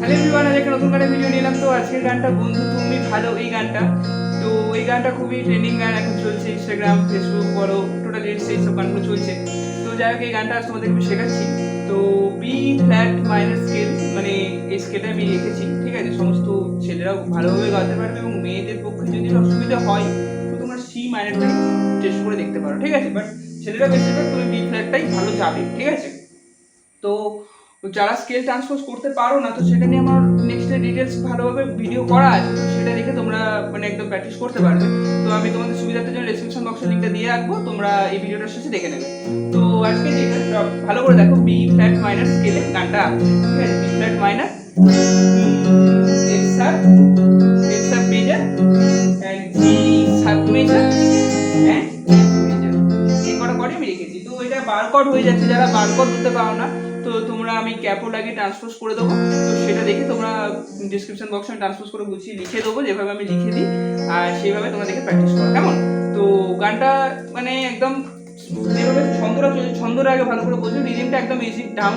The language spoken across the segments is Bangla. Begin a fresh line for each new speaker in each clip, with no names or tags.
হ্যালো এভরিওয়ান একটা নতুন গানের ভিডিও নিলাম তো আজকের গানটা বন্ধু, তুমি ভালো এই গানটা। তো এই গানটা খুবই ট্রেন্ডিং গান, এখন চলছে ইনস্টাগ্রাম ফেসবুক বড় টোটাল রিলস এই সব গানগুলো চলছে। তো যাই হোক, এই গানটা আজ তোমাদের শেখাচ্ছি। তো বি ফ্ল্যাট মাইনাস স্কেল মানে এই স্কেলটা আমি রেখেছি, ঠিক আছে? সমস্ত ছেলেরাও ভালোভাবে গাইতে পারবে এবং মেয়েদের পক্ষে যদি অসুবিধা হয়, তো তোমরা সি মাইনারটাই টেস্ট করে দেখতে পারো, ঠিক আছে? বাট ছেলেরা বেশিরভাগ তুমি বি ফ্ল্যাটটাই ভালো যাবে, ঠিক আছে? তো যারা স্কেল ট্রান্সপোজ করতে পারো না, তো সেটা নিয়ে আমার নেক্সট ডিটেলস ভালোভাবে ভিডিও করা আছে, তো সেটা দেখে তোমরা মানে একদম প্র্যাকটিস করতে পারবে। তো আমি তোমাদের সুবিধার জন্য ডেসক্রিপশন বক্সে লিঙ্কটা দিয়ে রাখব, তোমরা এই ভিডিওটার শেষে দেখে নেবে। তো আজকে যেটা ভালো করে দেখো বি ফ্ল্যাট মাইনার স্কেলে গানটা আছে? ঠিক আছে বি ফ্ল্যাট মাইনার এফ এই কটা আমি রেখেছি। তো এটা হয়ে যাচ্ছে, যারা বার কর্ড ধরতে পারো না তো তোমরা আমি ক্যাপও লাগিয়ে ট্রান্সপোজ করে দেবো তো সেটা দেখে তোমরা ডিসক্রিপশন বক্সে আমি ট্রান্সপোজ করে গুছিয়ে লিখে দেবো যেভাবে আমি লিখে দিই আর সেইভাবে তোমরা দেখে প্র্যাকটিস করো কেমন তো গানটা মানে একদম যেভাবে ছন্দটা চলছে ছন্দটা আগে ভালো করে বোঝো রিদিমটা একদম ইজি ডাউন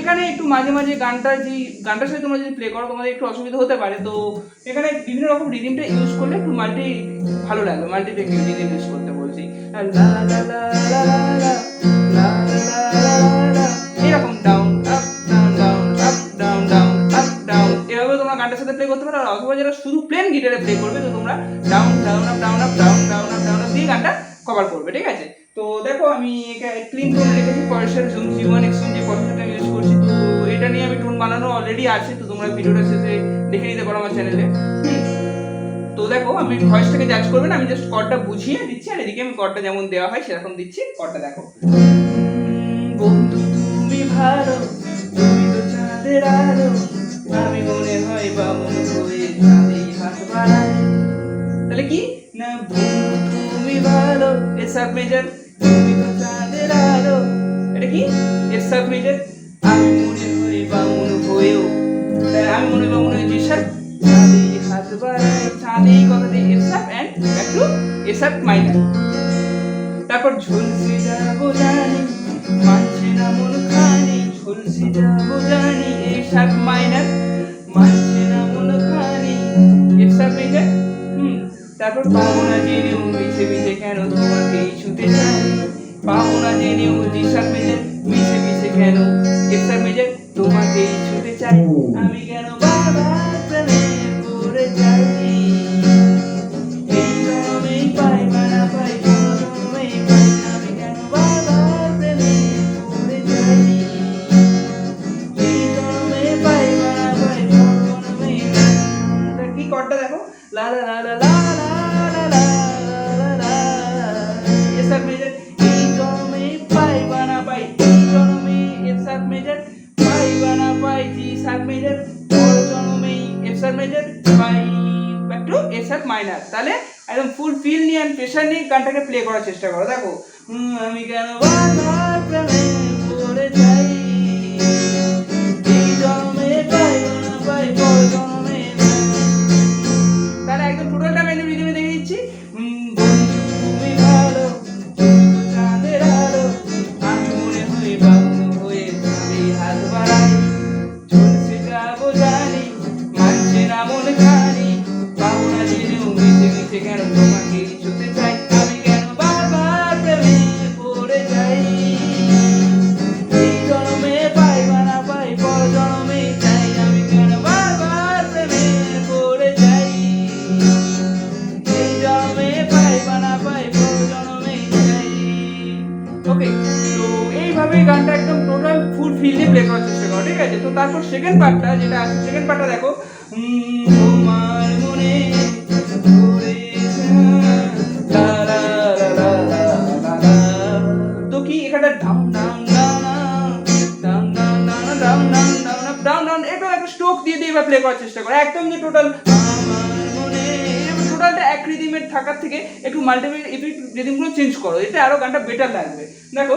এখানে একটু মাঝে মাঝে গানটা যে গানটার সাথে তোমরা যদি প্লে করো তোমাদের একটু অসুবিধা হতে পারে তো এখানে বিভিন্ন রকম রিদিমটা ইউজ করলে একটু মাল্টি ভালো লাগবে মাল্টি রিদিম ইউজ করতে এরকম down up down down up down down up down এভাবে তোমরা গানটার সাথে প্লে করতে পারো আর অথবা যারা শুধু প্লেন গিটারে প্লে করবে তো তোমরা down down down up down down up down দিয়ে গানটা কভার করবে ঠিক আছে তো দেখো আমি ক্লিন রেখেছি পয়সার জুম জি ওয়ান এক্সন যে পয়সাটা ইউজ করছি তো এটা নিয়ে আমি টোন বানানো অলরেডি আছে তো তোমরা ভিডিওটা শেষে দেখে নিতে পারো আমার চ্যানেলে তো দেখো আমি ভয়েসটাকে জাজ করবেন আমি জাস্ট কর্ডটা বুঝিয়ে দিচ্ছি আর এদিকে আমি কর্ডটা যেমন দেওয়া হয় সেরকম দিচ্ছি কর্ডটা দেখো। বন্ধু তুমি ভালো তুমি তো চাঁদের আলো আমি মনে হয় হয়ে চাঁদে হাত বাড়াই। তাহলে কি? না বন্ধু তুমি ভালো এস সাব মেজর তুমি তো চাঁদের আলো। এটা কি? এস সাব মেজর আমি টু এস সাব মাইনার তারপর ঝুলসে যাব জানি, মানছে না মন খানি ঝুলসে যাব জানি এই সাব মাইনার মানছে না মন খানি এফ সাব মেজর তারপর পাবো না জেনেও মিছে কেন তোমাকে ছুতে চাই? পাবো না জেনেও জি সাব মেজর মিছে মিছে কেন এফ সাব মেজর তোমাকে ছুতে চাই? আমি কেন বারবার লা লা লা লা লা লা লা লা লা এ সাব মেজর এই জন্মে পাই বানা পাই এই জন্মে এ সাব মেজর পাই বানা পাই জি সাব মেজর পর জন্মেই A sub major pi back to A sub minor তাহলে একদম ফুল ফিল নিয়ে প্রেশার নিয়ে গানটাকে প্লে করার চেষ্টা করো। দেখো। আমি কেন বারবার দিয়ে প্লে করার চেষ্টা করো ঠিক আছে তো তারপর সেকেন্ড পার্টটা যেটা আছে সেকেন্ড পার্টটা দেখো মনে। তো কি এখানে এটা স্ট্রোক দিয়ে দিয়ে এবার প্লে করার চেষ্টা করো একদম যে টোটাল মনে টোটালটা এক রিদিমের থাকার থেকে একটু মাল্টিপল রিদিমগুলো চেঞ্জ করো এতে আরও গানটা বেটার লাগবে দেখো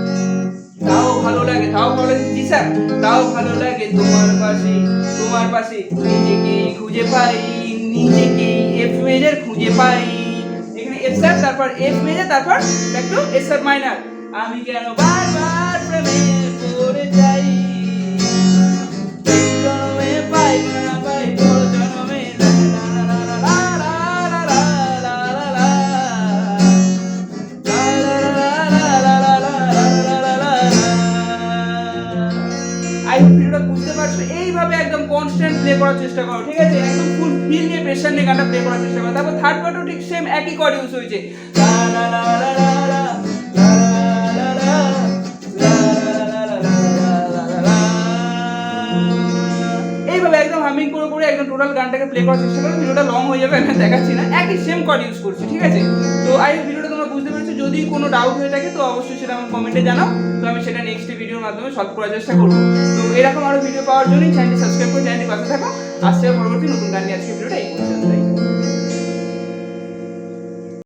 তাও ভালো লাগে, তাও ভালো লাগে স্যার, তাও ভালো লাগে তোমার পাশে তোমার পাশে। নিজেকে খুঁজে পাই নিজেকে এফ মেজর খুঁজে পাই। এখানে এফ স্যার তারপর এফ মেজর তারপর একটু এস স্যার মাইনার আমি কেন বারবার প্রেমে পড়ে যাই? আই হোপ ভিডিওটা বুঝতে পারছ এইভাবে একদম কনস্ট্যান্ট প্লে করার চেষ্টা করো ঠিক আছে একদম ফুল ফিল নিয়ে প্রেশার নিয়ে গানটা প্লে করার চেষ্টা করো তারপর থার্ড পার্টও ঠিক সেম একই কর্ড ইউজ হয়েছে। এইভাবে একদম হামিং করে করে একদম টোটাল গানটাকে প্লে করার চেষ্টা করো ভিডিওটা লং হয়ে যাবে এখানে দেখাচ্ছি না একই সেম কর্ড ইউজ করছি ঠিক আছে তো আই হোপ যদি কোনো ডাউট হয়ে থাকে, তো অবশ্যই সেটা আমার কমেন্টে জানাও। তো আমি সেটা নেক্সট ভিডিওর মাধ্যমে সলভ করার চেষ্টা করব। তো এরকম আরও ভিডিও পাওয়ার জন্যই চ্যানেলটি সাবস্ক্রাইব করে চ্যানেলটি পাশে থাকো। আসছে পরবর্তী নতুন গান নিয়ে আজকে ভিডিওটা এই পর্যন্তই